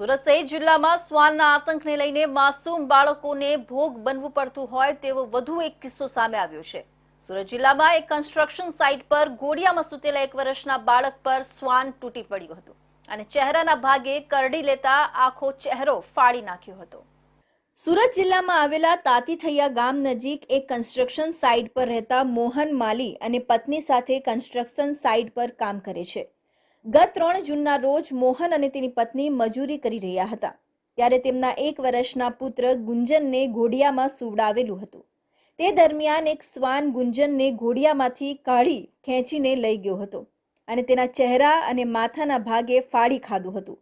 સુરત સહિત જિલ્લામાં શ્વાનના આતંકને લઈને માસૂમ બાળકોને ભોગ બનવું પડતું હોય તેવો વધુ એક કિસ્સો સામે આવ્યો છે. સુરત જિલ્લામાં એક કન્સ્ટ્રક્શન સાઇટ પર ઘોડિયામાં સૂતેલા એક વર્ષના બાળક પર શ્વાન તૂટી પડ્યું હતું અને ચહેરાના ભાગે કરડી લેતા આખો ચહેરો ફાડી નાખ્યો હતો. સુરત જિલ્લામાં આવેલા તાતીથૈયા ગામ નજીક એક કન્સ્ટ્રક્શન સાઇટ પર રહેતા મોહન માલી અને પત્ની સાથે કન્સ્ટ્રક્શન સાઇટ પર કામ કરે છે. ગત ત્રણ જૂનના રોજ મોહન અને તેની પત્ની મજૂરી કરી રહ્યા હતા. ત્યારે તેમના એક વર્ષના પુત્ર ગુંજનને ઘોડિયામાં સુવડાવેલું હતું. તે દરમિયાન એક શ્વાન ગુંજનને ઘોડિયામાંથી કાઢી ખેંચીને લઈ ગયો હતો અને તેના ચહેરા અને માથાના ભાગે ફાડી ખાધું હતું.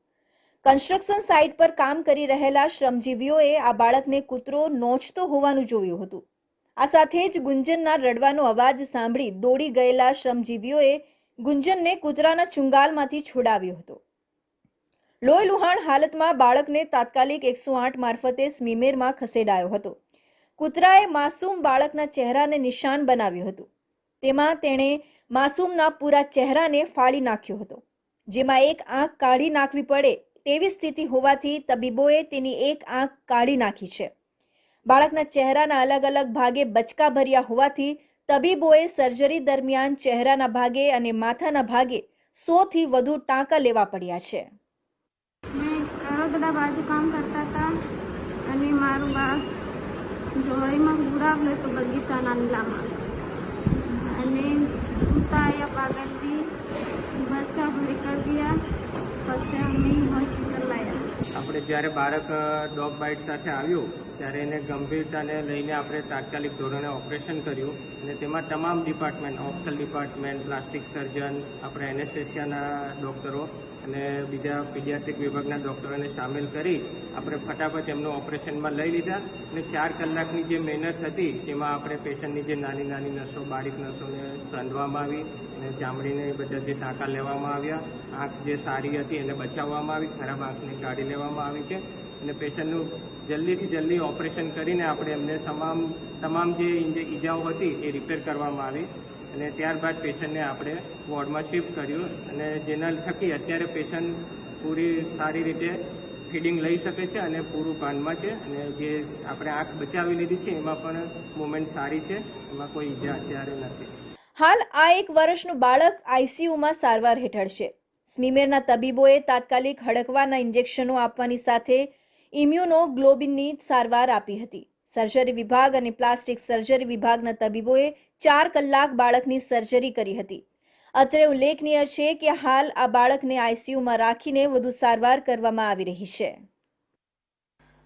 કન્સ્ટ્રક્શન સાઇટ પર કામ કરી રહેલા શ્રમજીવીઓએ આ બાળકને કૂતરો નોચતો હોવાનું જોયું હતું. આ સાથે જ ગુંજનના રડવાનો અવાજ સાંભળી દોડી ગયેલા શ્રમજીવીઓએ ગુંજનને કૂતરાના ચુંગાલમાંથી છોડાવ્યો હતો. લોહી લુહાણ હાલતમાં બાળકને તાત્કાલિક એકસો આઠ મારફતે સ્મીમેરમાં ખસેડાયો હતો. કૂતરાએ માસૂમ બાળકના ચહેરાને નિશાન બનાવ્યું હતું. તેમાં તેણે માસૂમના પૂરા ચહેરાને ફાળી નાખ્યો હતો. જેમાં એક આંખ કાઢી નાખવી પડે તેવી સ્થિતિ હોવાથી તબીબોએ તેની એક આંખ કાઢી નાખી છે. બાળકના ચહેરાના અલગ અલગ ભાગે બચકા ભર્યા હોવાથી તબીબોએ સર્જરી દરમિયાન ચહેરાના ભાગે અને માથાના ભાગે સોથી વધુ ટાંકા લેવા પડ્યા છે. મેં કરોદડા બાજુ કામ કરતા હતા અને મારું બા જોડીમાં ગુડાવલે તો બગીચાના નીલામાં. અને કૂતા પાગલથી બસ કા ભરી કર દિયા પછી અમે હોસ્પિટલ લાવ્યા આપણે જ્યારે બાળક ડોગ બાઇટ સાથે આવ્યું ત્યારે એને ગંભીરતાને લઈને આપણે તાત્કાલિક ધોરણે ઓપરેશન કર્યું અને તેમાં તમામ department ophthal department, plastic surgeon, આપણે એનેસ્થેશિયાના ડૉક્ટરો અને બીજા પીડિયાટ્રિક વિભાગના ડૉક્ટરોને સામેલ કરી આપણે ફટાફટ એમનું ઓપરેશનમાં લઈ લીધા અને ચાર કલાકની જે મહેનત હતી તેમાં આપણે પેશન્ટની જે નાની નાની નસો, બારીક નસોને સાંધવામાં આવી અને ચામડીને બધા જે ટાંકા લેવામાં આવ્યા, આંખ જે સારી હતી એને બચાવવામાં આવી, ખરાબ આંખને કાઢી લેવામાં આવી છે. અને પેશન્ટનું જલ્દીથી જલ્દી ઓપરેશન કરીને આપણે એમને તમામ તમામ જે ઈજાઓ હતી એ રિપેર કરવામાં આવી. અને ત્યારબાદ પેશન્ટને આપણે વોર્ડમાં શિફ્ટ કર્યું અને જેના થકી અત્યારે પેશન્ટ પૂરી સારી રીતે ફીડિંગ લઈ શકે છે અને પૂરું પાનમાં છે. અને જે આપણે આંખ બચાવી લીધી છે એમાં પણ મુવમેન્ટ સારી છે. એમાં કોઈ ઈજા અત્યારે નથી. હાલ આ એક વર્ષનું બાળક આઈસીયુમાં સારવાર હેઠળ છે. સ્મીમેરના તબીબોએ તાત્કાલિક હડકવાના ઇન્જેક્શનો આપવાની સાથે ઇમ્યુનોગ્લોબિનની સારવાર આપી હતી. સર્જરી વિભાગ અને પ્લાસ્ટિક સર્જરી વિભાગના તબીબોએ ચાર કલાક બાળકની સર્જરી કરી હતી. અત્રે ઉલ્લેખનીય છે કે હાલ આ બાળકને આઈસીયુમાં રાખીને વધુ સારવાર કરવામાં આવી રહી છે.